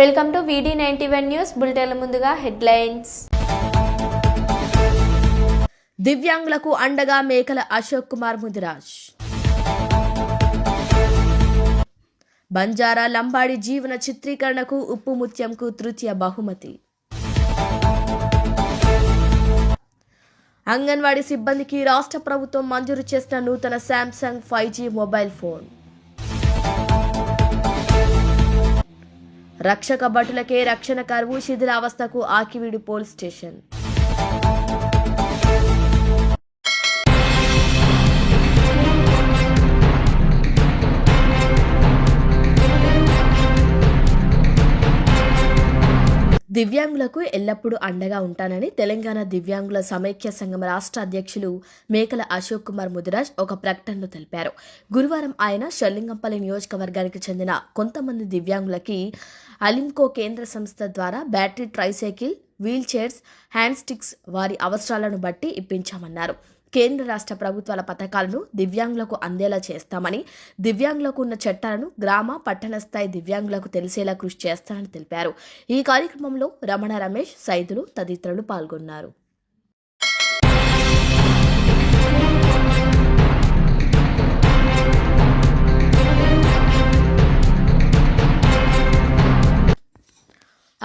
Welcome to VD ninety one news బులెటిన్ల ముందుగా headlines. దివ్యాంగులకు అండగా మేకల అశోక్ కుమార్ ముదిరాజ్. బంజారా లంబాడి జీవన చిత్రీకరణకు ఉప్పు ముత్యంకు తృతీయ బహుమతి. అంగన్వాడీ సిబ్బందికి రాష్ట్ర ప్రభుత్వం మంజూరు చేసిన నూతన Samsung five G mobile phone. రక్షక భటులకే రక్షణ కరువు శిథిలావస్థకు ఆకివీడు పోలీస్ స్టేషన్. దివ్యాంగులకు ఎల్లప్పుడూ అండగా ఉంటానని తెలంగాణ దివ్యాంగుల సమైక్య సంఘం రాష్ట్ర అధ్యక్షులు మేకల అశోక్ కుమార్ ముదిరాజ్ ఒక ప్రకటనలో తెలిపారు. గురువారం ఆయన షల్లింగంపల్లి నియోజకవర్గానికి చెందిన కొంతమంది దివ్యాంగులకి అలింకో కేంద్ర సంస్థ ద్వారా battery tricycle wheelchairs hand sticks వారి అవసరాలను బట్టి ఇప్పించామన్నారు. కేంద్ర రాష్ట్ర ప్రభుత్వాల పథకాలను దివ్యాంగులకు అందేలా చేస్తామని దివ్యాంగులకు ఉన్న చట్టాలను గ్రామ పట్టణ స్థాయి దివ్యాంగులకు తెలిసేలా కృషి చేస్తానని తెలిపారు. ఈ కార్యక్రమంలో రమణ రమేష్ సైదులు తదితరులు పాల్గొన్నారు.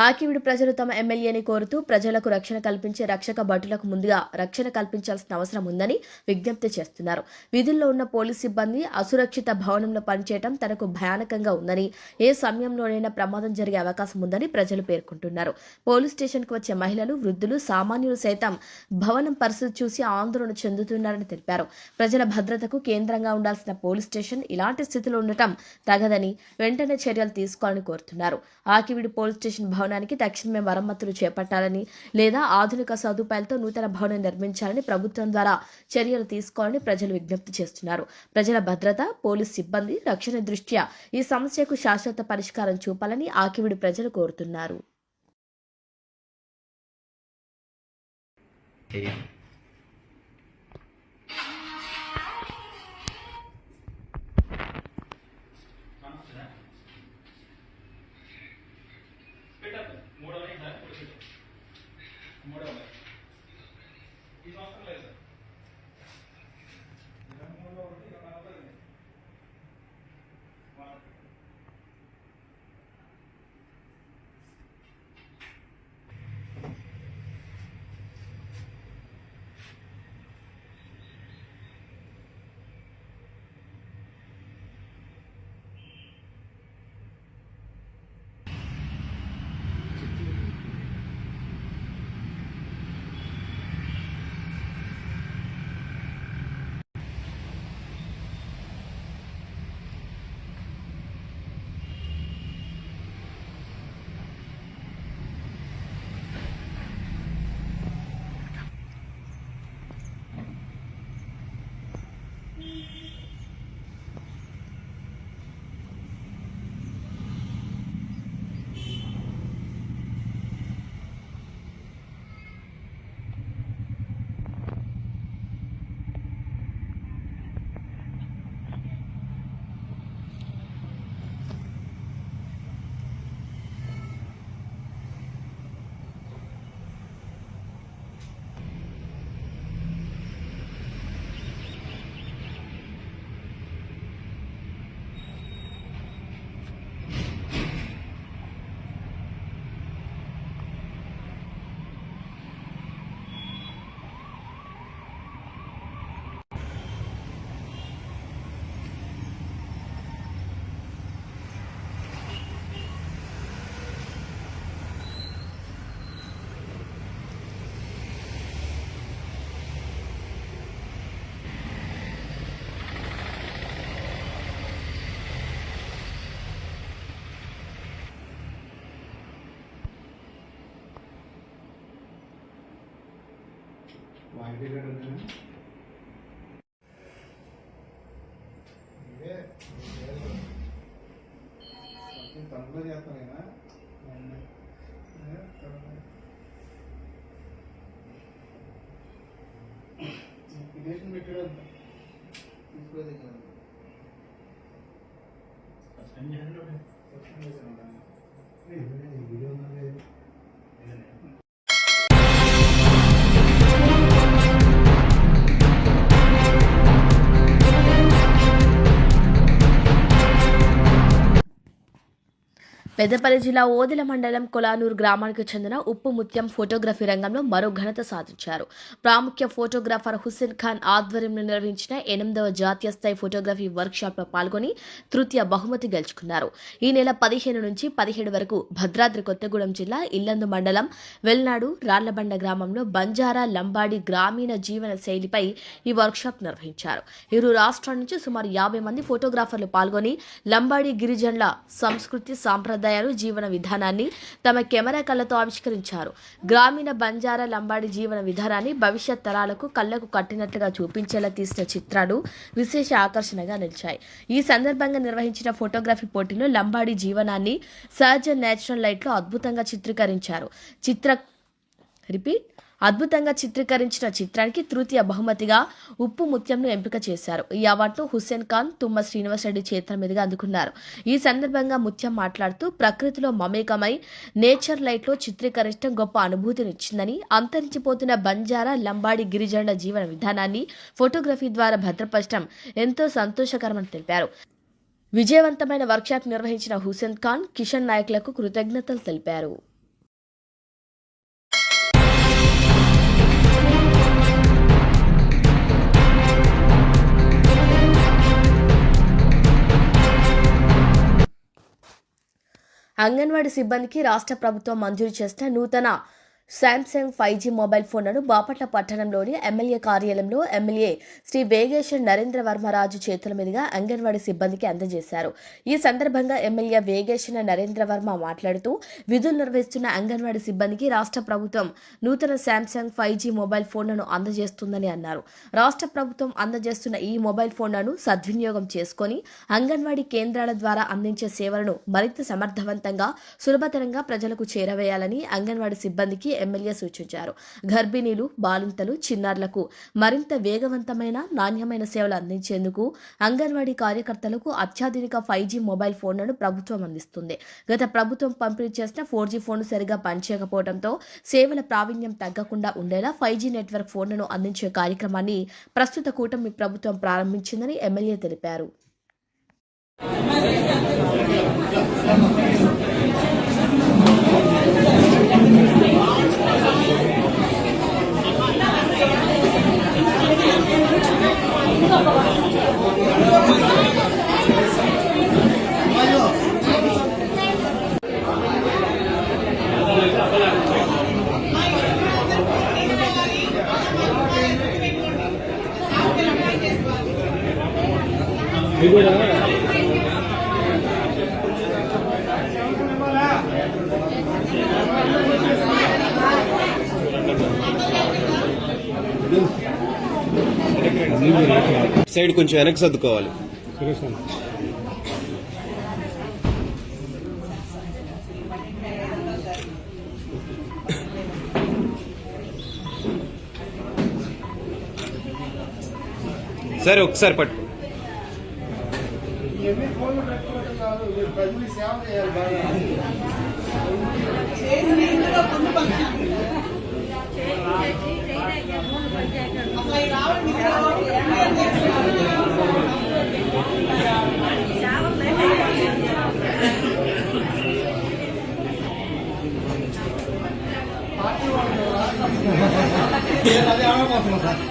ఆకివిడి ప్రజలు తమ ఎమ్మెల్యేని కోరుతూ ప్రజలకు రక్షణ కల్పించే రక్షక భటులకు ముందుగా రక్షణ కల్పించాల్సిన అవసరం ఉందని విజ్ఞప్తి చేస్తున్నారు. విధుల్లో ఉన్న పోలీస్ సిబ్బంది అసురక్షిత భవనంలో పనిచేయడం తనకు భయానకంగా ఉందని ఏ సమయంలోనైనా ప్రమాదం జరిగే అవకాశం ఉందని ప్రజలు పేర్కొంటున్నారు. పోలీస్ స్టేషన్కు వచ్చే మహిళలు వృద్ధులు సామాన్యులు సైతం భవనం పరిస్థితి చూసి ఆందోళన చెందుతున్నారని తెలిపారు. ప్రజల భద్రతకు కేంద్రంగా ఉండాల్సిన పోలీస్ స్టేషన్ ఇలాంటి స్థితిలో ఉండటం తగదని వెంటనే చర్యలు తీసుకోవాలని కోరుతున్నారు. ఆకివిడి పోలీస్ స్టేషన్ భవనానికి తక్షణమే మరమ్మతులు చేపట్టాలని లేదా ఆధునిక సదుపాయాలతో నూతన భవనం నిర్మించాలని ప్రభుత్వం ద్వారా చర్యలు తీసుకోవాలని ప్రజలు విజ్ఞప్తి చేస్తున్నారు. ప్రజల భద్రత పోలీస్ సిబ్బంది రక్షణ దృష్ట్యా ఈ సమస్యకు శాశ్వత పరిష్కారం చూపాలని ఆకివిడి ప్రజలు కోరుతున్నారు. వాయిదా ఉందా ఇదే తనలో చేస్తానేనా అప్లికేషన్ పెట్టాడు తీసుకోలేదు సస్పెండ్ చేశాను పెద్దపల్లి జిల్లా ఓదెల మండలం కొలానూరు గ్రామానికి చెందిన ఉప్పు ముత్యం ఫోటోగ్రఫీ రంగంలో మరో ఘనత సాధించారు. ప్రాముఖ్య ఫోటోగ్రాఫర్ హుస్సేన్ ఖాన్ ఆధ్వర్యంలో నిర్వహించిన ఎనిమిదవ జాతీయ స్థాయి ఫోటోగ్రఫీ వర్క్షాప్లో పాల్గొని తృతీయ బహుమతి గెలుచుకున్నారు. ఈ నెల పదిహేను నుంచి పదిహేడు వరకు భద్రాద్రి కొత్తగూడెం జిల్లా ఇల్లందు మండలం వెల్నాడు రాళ్ళబండ గ్రామంలో బంజారా లంబాడి గ్రామీణ జీవన శైలిపై ఈ వర్క్షాప్ నిర్వహించారు. ఇరు రాష్ట్రాల నుంచి సుమారు యాభై మంది ఫోటోగ్రాఫర్లు పాల్గొని లంబాడి గిరిజనుల సంస్కృతి సాంప్రదాయాలు జీవన విధానాన్ని తమ కెమెరా కళ్ళతో ఆవిష్కరించారు. గ్రామీణ బంజారా లంబాడి జీవన విధానాన్ని భవిష్యత్ తరాలకు కళ్ళకు కట్టినట్లుగా చూపించేలా తీసిన చిత్రాలు విశేష ఆకర్షణగా నిలిచాయి. ఈ సందర్భంగా నిర్వహించిన ఫోటోగ్రఫీ పోటీలో లంబాడి జీవనాన్ని సహజ నేచురల్ లైట్లో అద్భుతంగా చిత్రీకరించారు. చిత్ర రిపీట్. అద్భుతంగా చిత్రీకరించిన చిత్రానికి తృతీయ బహుమతిగా ఉప్పు ముత్యంను ఎంపిక చేశారు. ఈ అవార్డును హుస్సేన్ ఖాన్ తుమ్మ శ్రీనివాసరెడ్డి చేతుల మీదుగా అందుకున్నారు. ఈ సందర్భంగా ముత్యం మాట్లాడుతూ ప్రకృతిలో మమేకమై నేచర్ లైట్లో చిత్రీకరించడం గొప్ప అనుభూతినిచ్చిందని అంతరించిపోతున్న బంజారా లంబాడి గిరిజనుల జీవన విధానాన్ని ఫోటోగ్రఫీ ద్వారా భద్రపరచడం ఎంతో సంతోషకరమని తెలిపారు. విజయవంతమైన వర్క్షాప్ నిర్వహించిన హుస్సేన్ ఖాన్ కిషన్ నాయకులకు కృతజ్ఞతలు తెలిపారు. అంగన్వాడీ సిబ్బందికి రాష్ట్ర ప్రభుత్వం మంజూరు చేసిన నూతన శాంసంగ్ ఫైవ్ జీ మొబైల్ ఫోన్లను బాపట్ల పట్టణంలోని ఎమ్మెల్యే కార్యాలయంలో ఎమ్మెల్యే శ్రీ వేగేశ్వర్ నరేంద్ర వర్మరాజు చేతుల మీదుగా అంగన్వాడీ సిబ్బందికి అందజేశారు. ఈ సందర్భంగా ఎమ్మెల్యే వేగేశ్వర నరేంద్ర వర్మ మాట్లాడుతూ విధులు నిర్వహిస్తున్న అంగన్వాడీ సిబ్బందికి రాష్ట్ర ప్రభుత్వం నూతన శాంసంగ్ ఫైవ్ జీ మొబైల్ ఫోన్లను అందజేస్తుందని అన్నారు. రాష్ట్ర ప్రభుత్వం అందజేస్తున్న ఈ మొబైల్ ఫోన్లను సద్వినియోగం చేసుకొని అంగన్వాడీ కేంద్రాల ద్వారా అందించే సేవలను మరింత సమర్థవంతంగా సులభతరంగా ప్రజలకు చేరవేయాలని అంగన్వాడీ సిబ్బందికి ఎమ్మెల్యే సూచించారు. గర్భిణీలు బాలింతలు చిన్నారులకు మరింత వేగవంతమైన నాణ్యమైన సేవలు అందించేందుకు అంగన్వాడీ కార్యకర్తలకు అత్యాధునిక ఫైవ్ జీ మొబైల్ ఫోన్లను ప్రభుత్వం అందిస్తుంది. గత ప్రభుత్వం పంపిణీ చేసిన ఫోర్ జీ ఫోన్లు సరిగా పనిచేయకపోవడంతో సేవల ప్రావీణ్యం తగ్గకుండా ఉండేలా ఫైవ్ జీ నెట్వర్క్ ఫోన్లను అందించే కార్యక్రమాన్ని ప్రస్తుత కూటమి ప్రభుత్వం ప్రారంభించిందని ఎమ్మెల్యే తెలిపారు. 이거랑 సైడ్ కొంచెం వెనక్కి సర్దుకోవాలి. సరే ఒకసారి పట్టు. ఇవన్నీ పెట్టుకోవడం కాదు మీరు ప్రజలు సేవ చేయాలి బాగా అదే ఆడబోతున్నాం సార్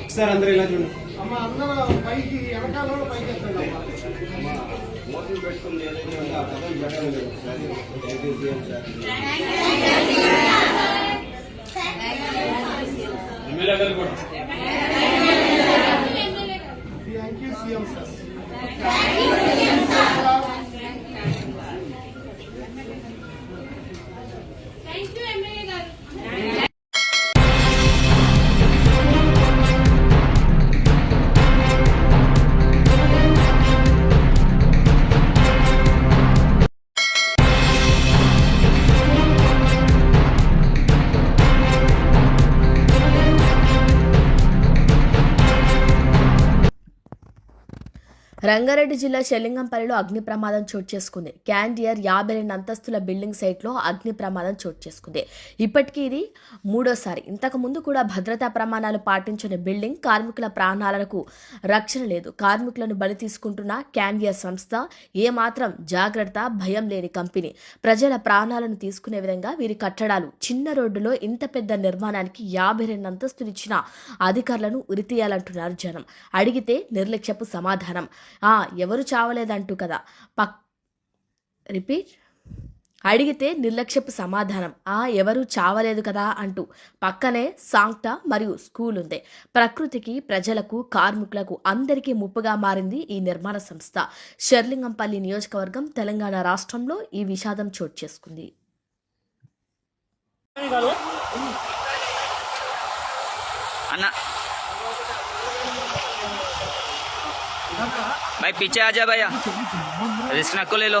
ఒకసారి అందరూ ఇలా చూడండి thank you CM sir Rangareddy జిల్లా షెల్లింగంపల్లిలో అగ్ని ప్రమాదం చోటు చేసుకుంది. క్యాండియర్ యాభై రెండు అంతస్తుల బిల్డింగ్ సైట్లో అగ్ని ప్రమాదం చోటు చేసుకుంది. ఇప్పటికీ ఇది మూడోసారి. ఇంతకుముందు కూడా భద్రతా ప్రమాణాలు పాటించిన బిల్డింగ్ కార్మికుల ప్రాణాలకు రక్షణ లేదు. కార్మికులను బలి తీసుకుంటున్న క్యాండియర్ సంస్థ ఏమాత్రం జాగ్రత్త భయం లేని కంపెనీ. ప్రజల ప్రాణాలను తీసుకునే విధంగా వీరి కట్టడాలు. చిన్న రోడ్డులో ఇంత పెద్ద నిర్మాణానికి యాభై రెండు అంతస్తులు ఇచ్చిన అధికారులను ఉరితీయాలంటున్నారు జనం. అడిగితే నిర్లక్ష్యపు సమాధానం. ఎవరు చావలేదంటూ కదా. పక్ రిపీట్. అడిగితే నిర్లక్ష్యపు సమాధానం. ఆ ఎవరు చావలేదు కదా అంటూ. పక్కనే సాంక్ట మరియు స్కూల్ ఉంది ప్రకృతికి ప్రజలకు కార్మికులకు అందరికీ ముప్పుగా మారింది ఈ నిర్మాణ సంస్థ. షర్లింగంపల్లి నియోజకవర్గం తెలంగాణ రాష్ట్రంలో ఈ విషాదం చోటు చేసుకుంది. అన్న भाई पीछे आ जा भैया। रिस्क को ले लो।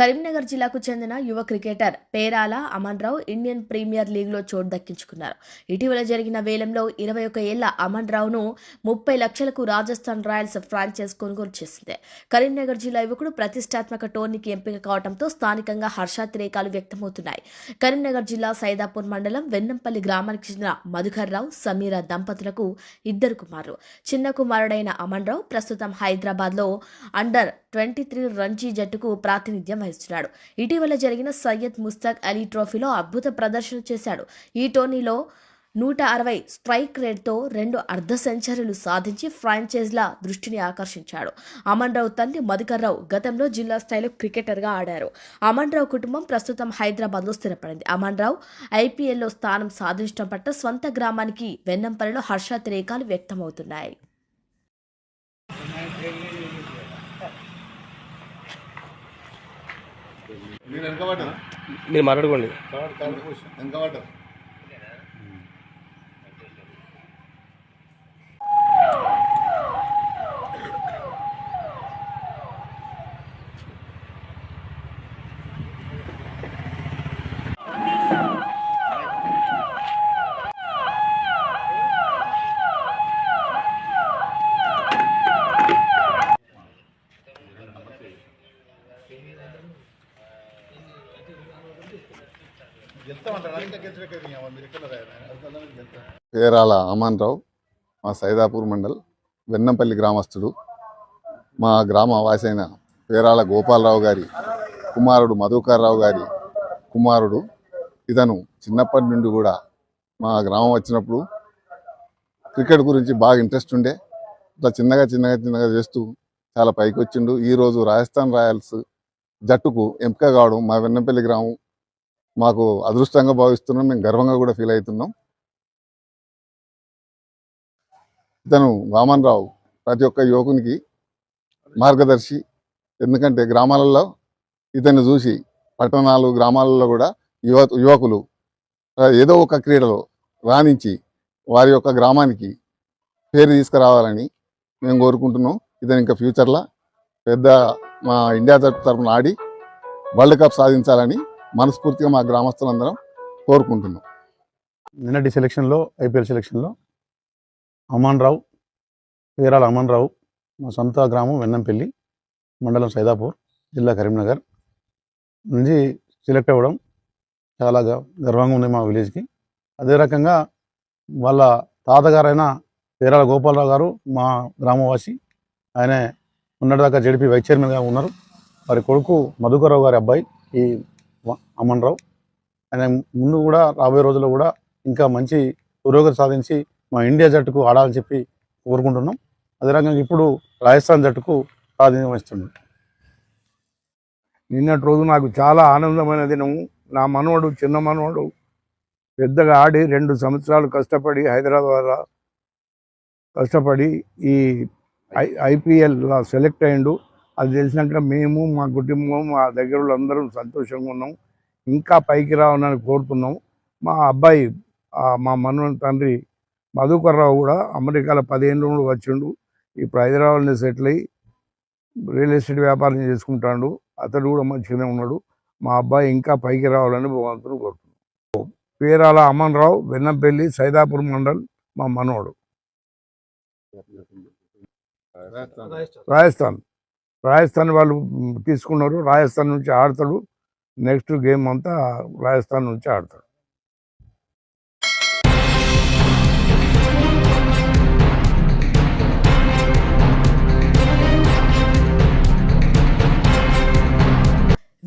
కరీంనగర్ జిల్లాకు చెందిన యువ cricketer Perala Aman Rao Indian premier లీగ్లో చోటు దక్కించుకున్నారు. ఇటీవల జరిగిన వేలంలో ఇరవై ఒక ఏళ్ళ అమన్ రావును ముప్పై లక్షలకు రాజస్థాన్ రాయల్స్ ఫ్రాంచైజ్ కొనుగోలు చేసింది. కరీంనగర్ జిల్లా యువకుడు ప్రతిష్టాత్మక టోర్నీకి ఎంపిక కావడంతో స్థానికంగా హర్షాతిరేకాలు వ్యక్తమవుతున్నాయి. కరీంనగర్ జిల్లా సైదాపూర్ మండలం వెన్నంపల్లి గ్రామానికి చెందిన మధుకర్ రావు సమీర దంపతులకు ఇద్దరు కుమారులు. చిన్న కుమారుడైన అమన్ రావు ప్రస్తుతం హైదరాబాద్లో అండర్ ట్వంటీ త్రీ రంజీ జట్టుకు ప్రాతినిధ్యం వహిస్తున్నాడు. ఇటీవల జరిగిన సయ్యద్ ముస్తాక్ అలీ ట్రోఫీలో అద్భుత ప్రదర్శన చేశాడు. ఈ టోర్నీలో నూట అరవై స్ట్రైక్ రేట్తో రెండు అర్ధ సెంచరీలు సాధించి ఫ్రాంచైజ్ల దృష్టిని ఆకర్షించాడు. అమన్ రావు తండ్రి మధుకర్ రావు గతంలో జిల్లా స్థాయిలో క్రికెటర్గా ఆడారు. అమన్ రావు కుటుంబం ప్రస్తుతం హైదరాబాద్లో స్థిరపడింది. అమన్ రావు ఐపీఎల్లో స్థానం సాధించడం పట్ల స్వంత గ్రామానికి వెన్నంపల్లిలో హర్షాతిరేకాలు వ్యక్తమవుతున్నాయి. మీరు మాట్లాడుకోండి. పేరాల అమాన్ రావు మా సైదాపూర్ మండల్ వెన్నంపల్లి గ్రామస్తుడు మా గ్రామ వాసైన పేరాల గోపాలరావు గారి కుమారుడు మధుకర్ రావు గారి కుమారుడు ఇతను చిన్నప్పటి నుండి కూడా మా గ్రామం వచ్చినప్పుడు క్రికెట్ గురించి బాగా ఇంట్రెస్ట్ ఉండే. ఇట్లా చిన్నగా చిన్నగా చిన్నగా చేస్తూ చాలా పైకి వచ్చిండు. ఈరోజు రాజస్థాన్ రాయల్స్ జట్టుకు ఎంపిక కావడం మా వెన్నంపల్లి గ్రామం మాకు అదృష్టంగా భావిస్తున్నాం. మేము గర్వంగా కూడా ఫీల్ అవుతున్నాం. ఇతను వామన్ రావు ప్రతి ఒక్క యువకునికి మార్గదర్శి. ఎందుకంటే గ్రామాలలో ఇతన్ని చూసి పట్టణాలు గ్రామాలలో కూడా యువ యువకులు ఏదో ఒక క్రీడలో రాణించి వారి యొక్క గ్రామానికి పేరు తీసుకురావాలని మేము కోరుకుంటున్నాం. ఇతను ఇంకా ఫ్యూచర్లో పెద్ద మా ఇండియా తరఫున ఆడి వరల్డ్ కప్ సాధించాలని మనస్ఫూర్తిగా మా గ్రామస్తులందరం కోరుకుంటున్నాం. నిన్నటి సెలక్షన్లో ఐపీఎల్ సెలక్షన్లో అమాన్ రావు వీరాల అమాన్ రావు మా సొంత గ్రామం వెన్నంపల్లి మండలం సైదాపూర్ జిల్లా కరీంనగర్ నుంచి సెలెక్ట్ అవ్వడం చాలా గ- గర్వంగా ఉంది మా విలేజ్కి. అదే రకంగా వాళ్ళ తాతగారైన వీరాల గోపాలరావు గారు మా గ్రామవాసి ఆయన ఉన్నటిదాకా జడిపి వైస్ చైర్మన్గా ఉన్నారు. వారి కొడుకు మధుకరరావు గారి అబ్బాయి ఈ అమన్ రావు ఆయన ముందు కూడా రాబోయే రోజుల్లో కూడా ఇంకా మంచి పురోగతి సాధించి మా ఇండియా జట్టుకు ఆడాలని చెప్పి కోరుకుంటున్నాం అదే రకంగా ఇప్పుడు రాజస్థాన్ జట్టుకు ప్రాతినిధ్యం వస్తున్నాం నిన్నటి రోజు నాకు చాలా ఆనందమైన దినము నా మనవడు చిన్న మనవడు పెద్దగా ఆడి రెండు సంవత్సరాలు కష్టపడి హైదరాబాద్ కష్టపడి ఈ ఐ ఐపీఎల్లో సెలెక్ట్ అయ్యిండు అది తెలిసినాక మేము మా కుటుంబం మా దగ్గర వాళ్ళందరం సంతోషంగా ఉన్నాం. ఇంకా పైకి రావాలని కోరుతున్నాం. మా అబ్బాయి మా మనవని తండ్రి మధుకర్రావు కూడా అమెరికాలో పదిహేను నుండి వచ్చిండు. ఇప్పుడు హైదరాబాద్లో సెటిల్ అయ్యి రియల్ ఎస్టేట్ వ్యాపారం చేసుకుంటాడు. అతడు కూడా మంచిగానే ఉన్నాడు. మా అబ్బాయి ఇంకా పైకి రావాలని భగవంతుని కోరుతున్నాడు పేరాల అమన్ రావు వెన్నంపల్లి సైదాపూర్ మండల్ మా మనవడు. రాజస్థాన్. రాజస్థాన్ వాళ్ళు తీసుకున్నారు. రాజస్థాన్ నుంచి ఆడతాడు. నెక్స్ట్ గేమ్ అంతా రాజస్థాన్ నుంచి ఆడతాడు.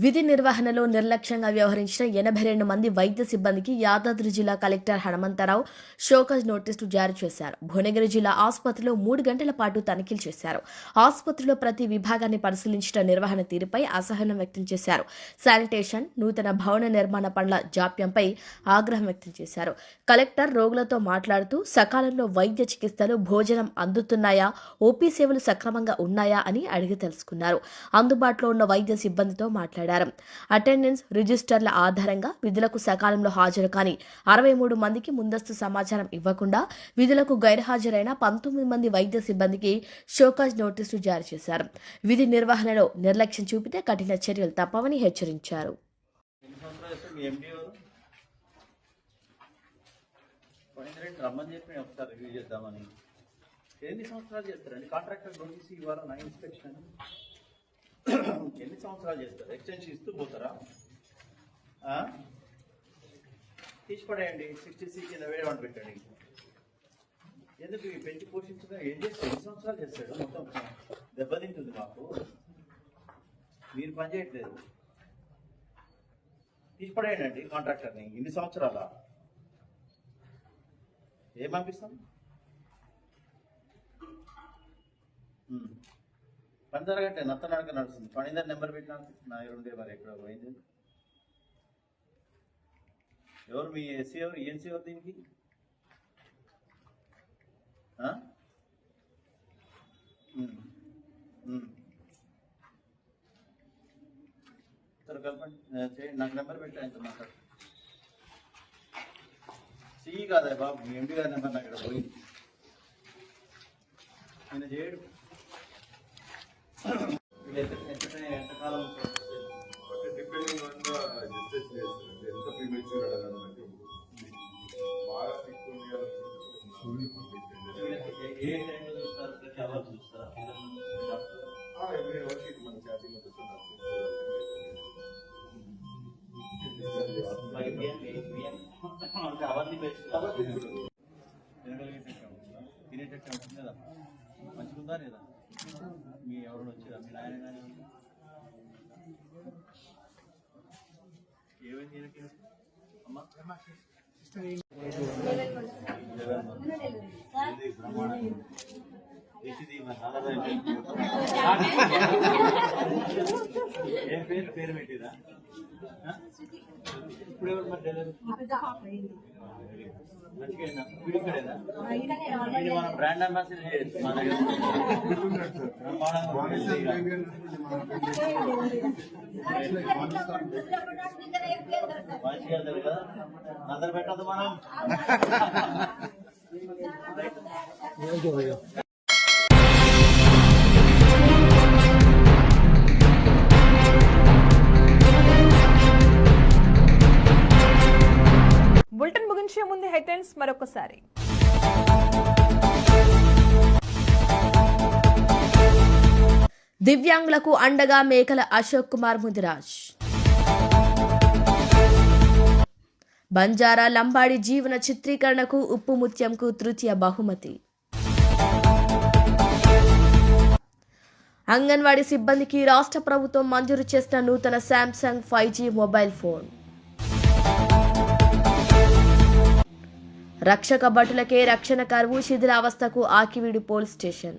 విధి నిర్వహణలో నిర్లక్ష్యంగా వ్యవహరించిన ఎనభై రెండు మంది వైద్య సిబ్బందికి యాదాద్రి జిల్లా కలెక్టర్ హనుమంతరావు షోకాజ్ నోటీసులు జారీ చేశారు. భువనగిరి జిల్లా ఆసుపత్రిలో మూడు గంటల పాటు తనిఖీలు చేశారు. ఆసుపత్రిలో ప్రతి విభాగాన్ని పరిశీలించిన నిర్వహణ తీరుపై అసహనం వ్యక్తం చేశారు. శానిటేషన్ నూతన భవన నిర్మాణ పనుల జాప్యంపై ఆగ్రహం వ్యక్తం చేశారు. కలెక్టర్ రోగులతో మాట్లాడుతూ సకాలంలో వైద్య చికిత్సలు భోజనం అందుతున్నాయా? ఓపీ సేవలు సక్రమంగా ఉన్నాయా? అని అడిగి తెలుసుకున్నారు. అందుబాటులో ఉన్న వైద్య సిబ్బందితో మాట్లాడారు. అటెండెన్స్ రిజిస్టర్ల ఆధారంగా విధులకు సకాలంలో హాజరు కాని అరవై మూడు మందికి ముందస్తు సమాచారం ఇవ్వకుండా విధులకు గైర్హాజరైన పంతొమ్మిది మంది వైద్య సిబ్బందికి షోకాజ్ నోటీసులు జారీ చేశారు. విధి నిర్వహణలో నిర్లక్ష్యం చూపితే కఠిన చర్యలు తప్పవని హెచ్చరించారు. రమ్మని చెప్పి ఒకసారి రివ్యూ చేద్దామని. ఎన్ని సంవత్సరాలు చేస్తారండి? Contractor notice inspection? ఎన్ని సంవత్సరాలు చేస్తారు? ఎక్స్టెన్షన్ ఇస్తూ పోతారా? తీసిపడేయండి సిక్స్టీ సిక్స్ కింద వేరే వన్ పెట్టండి. ఎందుకు ఈ పెంచి పోషించడం? ఏం చేస్తాడు? ఎన్ని సంవత్సరాలు చేస్తాడు? మొత్తం దెబ్బతింటుంది మాకు. మీరు పని చేయట్లేదు. తీసిపడేయండి అండి కాంట్రాక్టర్ని. ఇన్ని సంవత్సరాల. ఏం పంపిస్తాం? పని జరగట్లేదు నత్త నడక నడుస్తుంది పనిదారి నెంబర్ పెట్టినా నా దగ్గర మరి ఎక్కడ పోయింది. ఎవరు మీ ఎస్సీ ఎవరు? ఈఎన్సీ ఎవరు దీనికి? ఆ? కలపండి. చేయండి. నాకు నెంబర్ పెట్టాను మాట్లాడు. సి కాదా బాబు మీ ఎండి గారి నెంబర్ నాకు ఇక్కడ పోయింది. ఆయన చేయడు. తినేటట్టు ఉంటుంది మంచిగా ఉందా లేదా మీ ఎవరు వచ్చారా మీ నాయన కానీ ఏమైంది ఈయనకి? అమ్మా ఇది బ్రహ్మాండం. ఏంటిది మరి నల్లగా ఏం పేరు? పేరు పెట్టిరా? ఇప్పుడు ఎవరు మరి మనం బ్రాండ్ అంబాసిడర్. మంచిగా కదా? అందరు పెట్టద్దు మనం. బులెటిన్ ముగించే ముందు హెడ్లైన్స్ మరొకసారి. దివ్యాంగులకు అండగా మేకల అశోక్ కుమార్ ముదిరాజ్. బంజారా లంబాడి జీవన చిత్రీకరణకు ఉప్పు ముత్యంకు తృతీయ బహుమతి. అంగన్వాడీ సిబ్బందికి రాష్ట్ర ప్రభుత్వం మంజూరు చేసిన నూతన Samsung five G mobile phone. రక్షక భటులకే రక్షణ కరువు శిథిలావస్థకు ఆకివీడు పోలీస్ స్టేషన్.